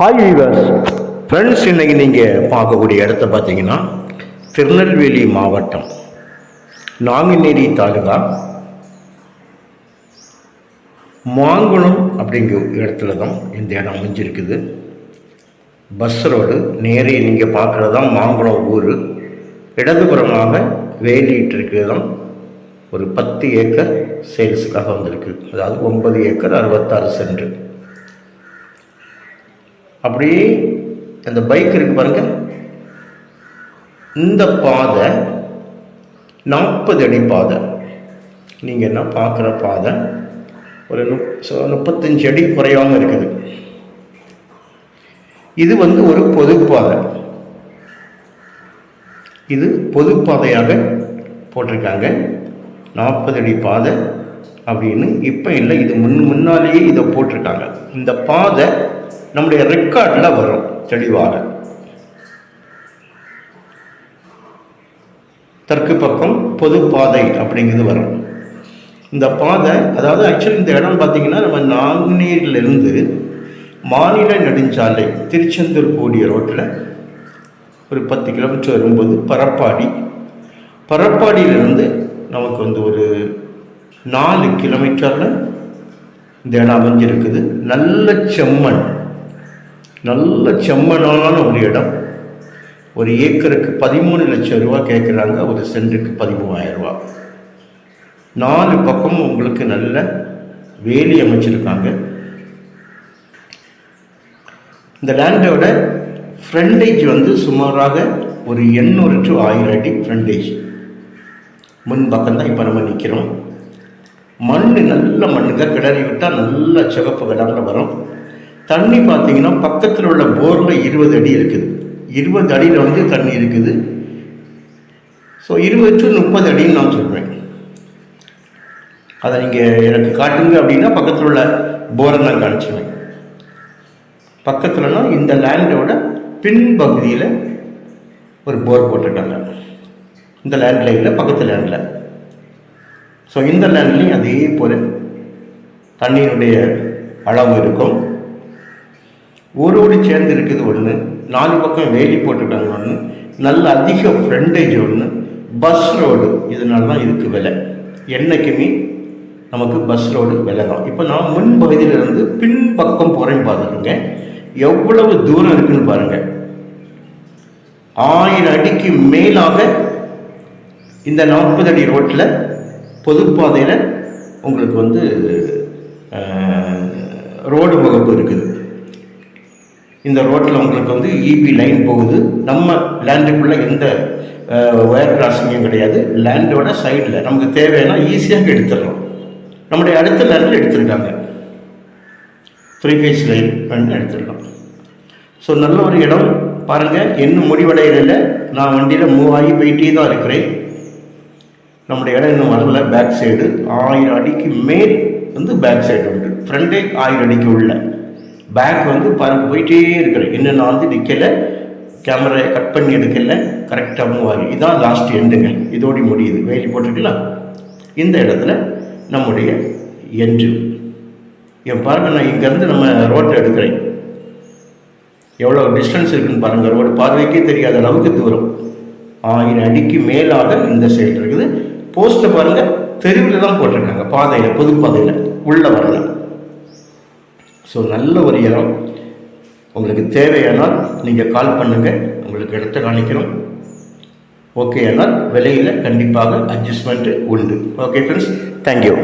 Hi viewers friends இன்னைக்கு நீங்கள் பார்க்கக்கூடிய இடத்த பார்த்தீங்கன்னா திருநெல்வேலி மாவட்டம் நாங்குநேரி தாலுகா மாங்குளம் அப்படிங்கிற இடத்துல தான் இந்த இடம் அமைஞ்சிருக்குது. பஸ் ரோடு நேரே நீங்கள் பார்க்குறது தான் மாங்குளம் ஊர். இடதுபுறமாக வேலிட்டு இருக்கிறது தான் ஒரு பத்து ஏக்கர் சேல்ஸுக்காக வந்திருக்கு. அதாவது ஒன்பது ஏக்கர் அறுபத்தாறு சென்ட். அப்படியே அந்த பைக் இருக்கு பாருங்க. இந்த பாதை நாற்பது அடி பாதை. நீங்கள் என்ன பார்க்குற பாதை? ஒரு நுப் முப்பத்தஞ்சு அடி குறையாமல் இருக்குது. இது வந்து ஒரு பொதுப்பாதை இது பொதுப்பாதையாக போட்டிருக்காங்க. நாற்பது அடி பாதை அப்படின்னு இப்போ இல்லை இது முன் முன்னாலேயே இதை போட்டிருக்காங்க. இந்த பாதை நம்முடைய ரெக்கார்டில் வரும் தெளிவாக. தெற்கு பக்கம் பொது பாதை அப்படிங்கிறது வரும். இந்த பாதை அதாவது ஆக்சுவலி இந்த இடம் பார்த்தீங்கன்னா நம்ம நாங்குநேரிலிருந்து மாநில நெடுஞ்சாலை திருச்செந்தூர் கூடிய ரோட்டில் ஒரு பத்து கிலோமீட்டர் வரும்போது பரப்பாடி. பரப்பாடியிலிருந்து நமக்கு வந்து ஒரு நாலு கிலோமீட்டரில் இந்த இடம் அமைஞ்சிருக்குது. நல்ல செம்மண். நல்ல செம்மனான ஒரு இடம். ஒரு ஏக்கருக்கு பதிமூணு லட்சம் ரூபா கேட்குறாங்க ஒரு சென்ட்டுக்கு பதிமூவாயிரம் ரூபா நாலு பக்கமும் உங்களுக்கு நல்ல வேலி அமைச்சிருக்காங்க. இந்த லேண்டோட ஃப்ரண்டேஜ் வந்து சுமாராக ஒரு எண்ணூறு டு ஆயிரம் அடி ஃப்ரண்டேஜ் முன் பக்கம் தான் இப்போ நம்ம நிற்கிறோம் மண் நல்ல மண்ணுங்க கிளறி விட்டால் நல்ல சிவப்பு கலரில் வரும். தண்ணி பார்த்தீங்கன்னா பக்கத்தில் உள்ள போரில் இருபது அடி இருக்குது. இருபது அடியில் வந்து தண்ணி இருக்குது. ஸோ இருபது டு முப்பது அடின்னு நான் சொல்வேன் அதை நீங்கள் எனக்கு காட்டுங்க அப்படின்னா பக்கத்தில் உள்ள போரை நான் காணிச்சுவேன் பக்கத்துலனா இந்த லேண்டோட பின்பகுதியில் ஒரு போர் போட்டிருக்காங்க. இந்த லேண்ட் லைனில் பக்கத்து லேண்டில் ஸோ இந்த லேண்ட்லேயும் அதே போல் தண்ணியினுடைய அளவு இருக்கும். ஊரோடு சேர்ந்து இருக்குது ஒன்று நாலு பக்கம் வேலி போட்டுட்டாங்க ஒன்று நல்ல அதிக ஃப்ரண்டேஜ் ஒன்று பஸ் ரோடு இதனால தான் இதுக்கு விலை. என்றைக்குமே நமக்கு பஸ் ரோடு விலை தான் இப்போ நான் முன்பகுதியிலிருந்து பின்பக்கம் போகிறேன் பார்த்துருங்க எவ்வளவு தூரம் இருக்குன்னு பாருங்கள் ஆயிரம் அடிக்கு மேலாக இந்த நாற்பது அடி ரோட்டில் பொதுப்பாதையில் உங்களுக்கு வந்து ரோடு முகப்பு இருக்குது. இந்த ரோட்டில் உங்களுக்கு வந்து இபி லைன் போகுது. நம்ம லேண்டுக்குள்ளே எந்த ஒயர் கிராசிங்கும் கிடையாது. லேண்டோட சைடில் நமக்கு தேவைன்னா ஈஸியாக எடுத்துடலாம். நம்முடைய அடுத்த லேண்டில் எடுத்துருக்காங்க. த்ரீ ஃபேஸ் லைன் எடுத்துடலாம். ஸோ நல்ல ஒரு இடம். பாருங்கள் இன்னும் முடிவடையில நான் வண்டியில் மூவ் ஆகி போயிட்டே தான் இருக்கிறேன். நம்முடைய இடம் இன்னும் வரல. பேக் சைடு ஆயிரம் அடிக்கு மேல் வந்து பேக் சைடு உண்டு. ஃப்ரண்டே ஆயிரம் அடிக்கு உள்ள. பேக் வந்து பாருங்க போயிட்டே இருக்கிறேன் இன்னும் நான் வந்து நிற்கலை கேமரா கட் பண்ணி எடுக்கல. கரெக்டாக மூவ் ஆகி. இதான் லாஸ்ட் எண்டுங்க இதோடி முடியுது. வேலி போட்டிருக்கலாம் இந்த இடத்துல நம்முடைய என்று என் பாருங்கள் நான் இங்கேருந்து நம்ம ரோட்டை எடுக்கிறேன். எவ்வளோ டிஸ்டன்ஸ் இருக்குன்னு பாருங்கள் ரோடு பார்வைக்கே தெரியாத அளவுக்கு தூரம். ஆயிரம் அடிக்கு மேலாக இந்த சைடு இருக்குது. போஸ்ட்டை பாருங்கள் தெருவில் தான் போட்டிருக்காங்க. பாதையில் பொது பாதையில் உள்ளே வரலாம் ஸோ நல்ல ஒரு இடம். உங்களுக்கு தேவையானால் நீங்கள் கால் பண்ணுங்கள் உங்களுக்கு இடத்த காணிக்கிறோம். ஓகே ஆனால் விலையில் கண்டிப்பாக அட்ஜஸ்ட்மெண்ட்டு உண்டு. Okay friends thank you